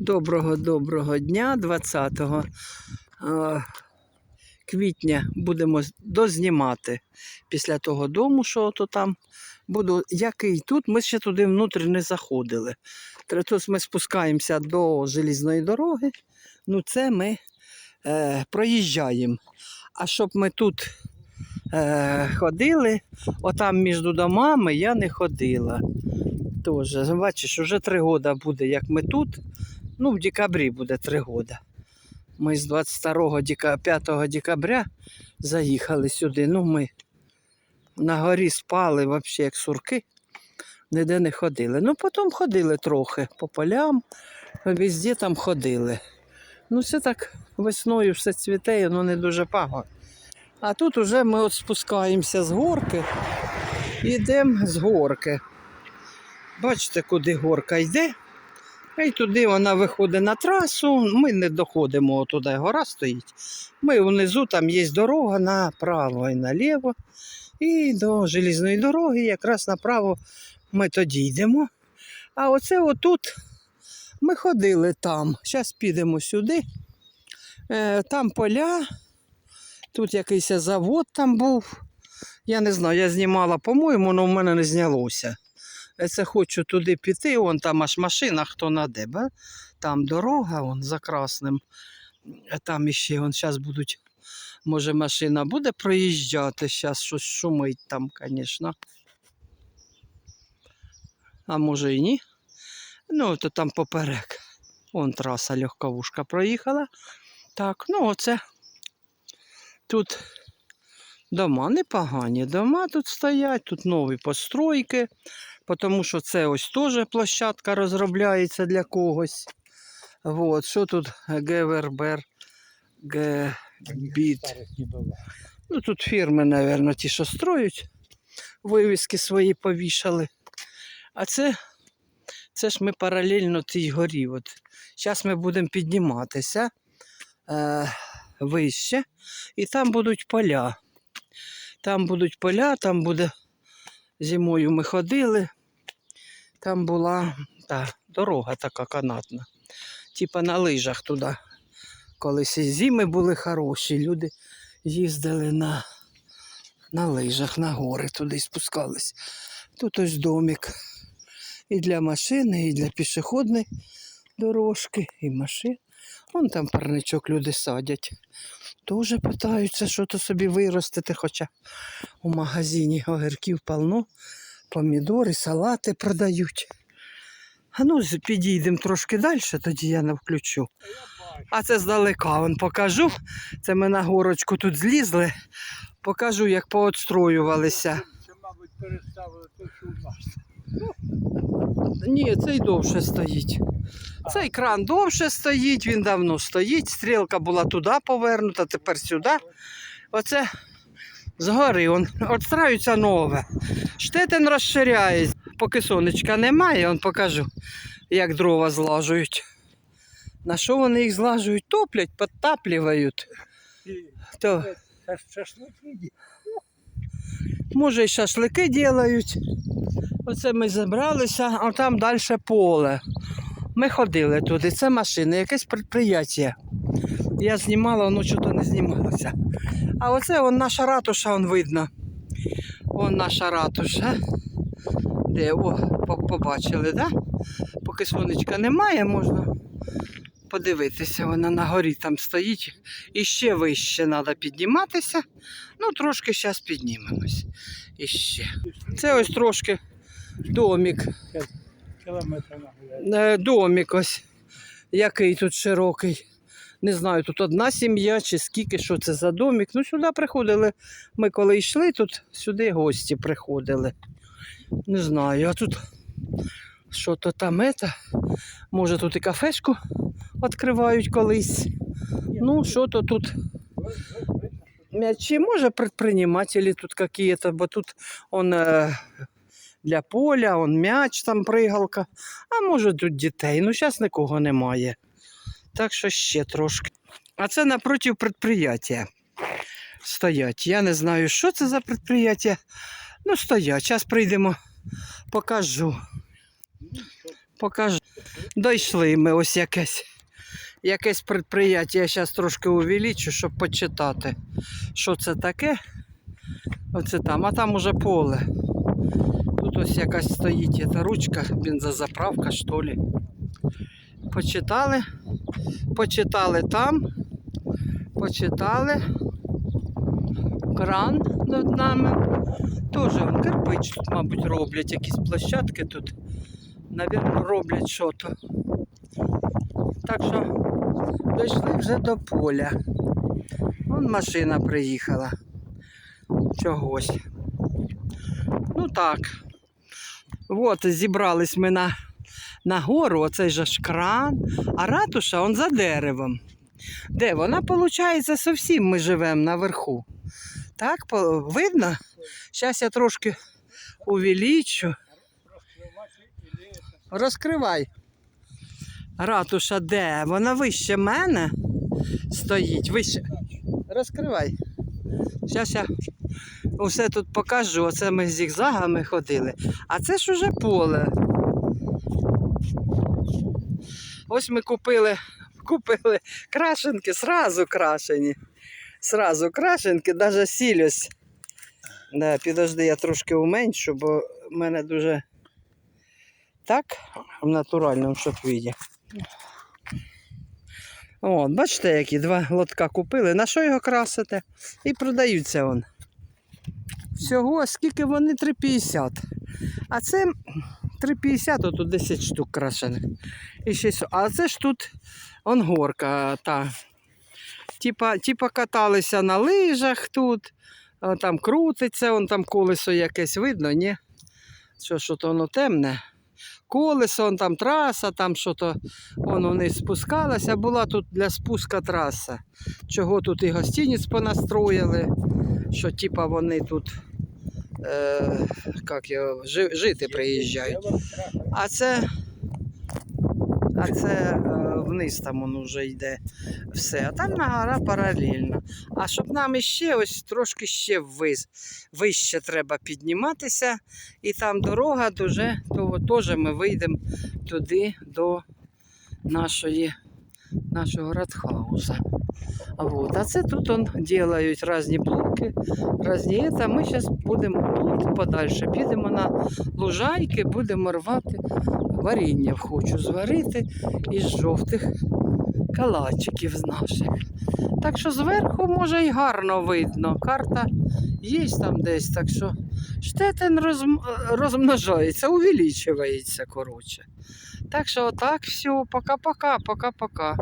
Доброго доброго дня, 20 е, квітня будемо дознімати після того дому, що то там. Буду, який тут, ми ще туди внутрі не заходили. Тут ми спускаємося до желізної дороги. Ну, це ми е, проїжджаємо. А щоб ми тут е, ходили, отам між домами я не ходила. Тоже, бачиш, вже три роки буде, як ми тут. Ну, в декабрі буде три роки. Ми з 22 дека... 5 декабря заїхали сюди. Ну, ми на горі спали взагалі як сурки, ніде не ходили. Ну, потім ходили трохи по полям, везде там ходили. Ну, це так весною все цвіте, воно не дуже пагано. А тут уже ми от спускаємося з горки йдемо з горки. Бачите, куди горка йде. І туди вона виходить на трасу. Ми не доходимо туди, гора стоїть. Ми внизу там є дорога направо і наліво. І до желізної дороги, якраз направо ми тоді йдемо. А оце отут ми ходили там. Зараз підемо сюди. Е, там поля, тут якийсь завод там був. Я не знаю, я знімала, по-моєму, але в мене не знялося. Це хочу туди піти, вон там аж машина, хто наде, ба? там дорога вон, за красним. Там іще вон, зараз будуть, може, машина буде проїжджати, зараз щось шумить там, звісно. А може і ні. Ну, то там поперек. Вон траса легковушка проїхала. Так, ну оце. Тут дома непогані. Дома тут стоять, тут нові постройки тому що це ось теж площадка розробляється для когось. Вот. Що тут Гевербер, не. Ну, тут фірми, мабуть, ті, що строють, вивіски свої повішали. А це, це ж ми паралельно тій горі. От. Зараз ми будемо підніматися е, вище, і там будуть поля. Там будуть поля, там буде зимою ми ходили. Там була та, дорога така канатна. Типа на лижах туди. Колись зими були хороші. Люди їздили на, на лижах, на гори туди спускались. Тут ось домик. І для машини, і для пішохідної дорожки, і машин. Вон там парничок люди садять. Тоже питаються, що то собі виростити, хоча у магазині огірків полно, помідори, салати продають. А ну, підійдемо трошки далі, тоді я не включу. А це здалека вон покажу. Це ми на горочку тут злізли. Покажу, як поотстроювалися. Це, мабуть, переставили те, що у нас. Ні, цей довше стоїть. Цей кран довше стоїть, він давно стоїть. Стрілка була туди повернута, тепер сюди. Оце згори он отстраюється нове. Штетин розширяє. Поки сонечка немає, он покажу, як дрова злажують. На що вони їх злажують? Топлять, підтаплюють. То, може, і шашлики ділають. Оце ми забралися, а там далі поле. Ми ходили туди, це машини, якесь підприємство. Я знімала, воно чого не знімалося. А оце вон наша ратуша, вон видно. Вон наша ратуша. Де, о, побачили, да? Поки сонечка немає, можна подивитися. Вона на горі там стоїть. І ще вище треба підніматися. Ну, трошки зараз піднімемось. І ще. Це ось трошки домик. Е, Домик ось, який тут широкий. Не знаю, тут одна сім'я чи скільки, що це за домик. Ну, сюди приходили. Ми коли йшли, тут сюди гості приходили. Не знаю, а тут що то там ета. Може тут і кафешку відкривають колись. Ну, що то тут. М'ячі, може, предприниматели тут какие-то, бо тут он е, для поля, он м'яч там пригалка. А може тут дітей. Ну, зараз нікого немає. Так що ще трошки. А це напротив предприятия стоять. Я не знаю, що це за предприятие. Ну, стоять. Зараз прийдемо, покажу. Покажу. Дійшли ми ось якесь. Якесь предприятие, я зараз трошки увеличу, щоб почитати, що це таке. Оце там, а там уже поле. Тут ось якась стоїть ручка, бензозаправка, що ли. Почитали. Почитали там. Почитали. Кран над нами. Вон кирпич тут, мабуть, роблять якісь площадки тут. Навірно, роблять що то. Так що дійшли вже до поля. Вон машина приїхала. Чогось. Ну так. От, зібрались ми на, на гору, оцей же ж кран, а ратуша он за деревом. Де вона, виходить, зовсім ми живемо наверху. Так, видно? Зараз я трошки увеличу. Розкривай. Ратуша де? Вона вище мене стоїть. Вище. Розкривай. Зараз я усе тут покажу. Оце ми з зігзагами ходили. А це ж уже поле. Ось ми купили, купили крашенки, сразу крашені. Сразу крашенки, навіть сіль ось. Да, підожди, я трошки уменшу, бо в мене дуже так, в натуральному щоб віді. От, бачите, які два лотка купили. На що його красити? І продаються он. Всього, скільки вони 3,50. А це 3,50, от тут 10 штук крашених. І ще, а це ж тут он горка та. Типа, типа каталися на лижах тут, там крутиться, он там колесо якесь видно, ні? Що, що то воно темне. Колесо, он там траса, там що то воно вниз спускалося. Була тут для спуска траса. Чого тут і гостиниць понастроїли, що типа вони тут е, як його, жити приїжджають. А це, а це е, вниз там воно вже йде все. А там на гора паралельно. А щоб нам іще ось трошки ще виз, вище треба підніматися, і там дорога дуже, то теж ми вийдемо туди до нашої, нашого радхауса. Вот. а це тут он делають різні блоки, різні. Це. Ми зараз будемо тут подальше, підемо на лужайки, будемо рвати варіння хочу зварити із жовтих калачиків з наших. Так що зверху може і гарно видно. Карта є там десь, так що штетен розм... розмножається, увеличується, коротше. Так що отак, все, пока-пока, пока-пока.